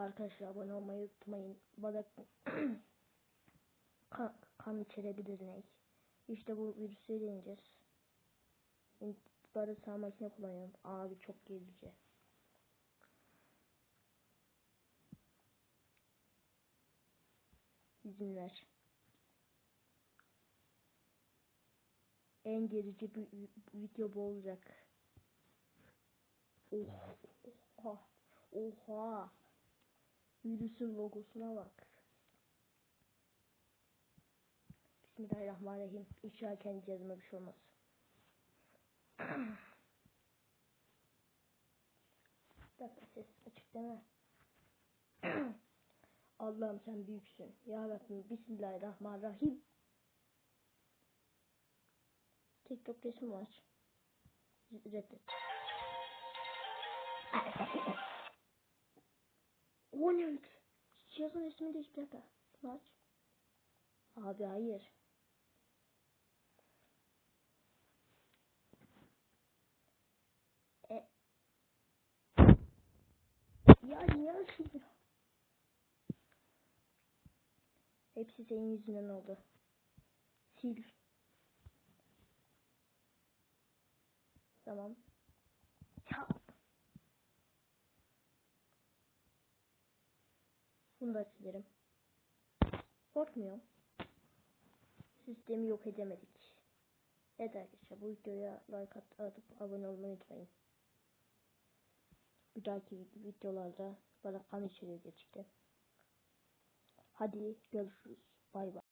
Arkadaşlar abone olmayı unutmayın. Bana kan, kan içerebilir ne? İşte bu virüsü deneyeceğiz. İntibara sağ makine kullanıyorum. Abi çok gerici. İzin ver. En gerici bir video bu olacak. Oh, oha. Oha. Virüsün logosuna bak. Bismillahirrahmanirrahim. İnşallah kendi cihazıma bir şey olmaz. Dakika ses açık deme. Allah'ım sen büyüksün. Ya Rabbim Bismillahirrahmanirrahim. TikTok resmi aç. Reddet. Cihazın resmi değiş bir dakika. Bunu aç. Abi hayır. E. Ya niye açmıyor? Hepsi senin yüzünden oldu. Sil. Tamam. Ya. Bunu da silerim. Korkmuyorum. Sistemi yok edemedik. Evet arkadaşlar bu videoya like at, atıp abone olmayı unutmayın. Bir dahaki videolarda bana kan içeriği geçti. Hadi görüşürüz. Bay bay.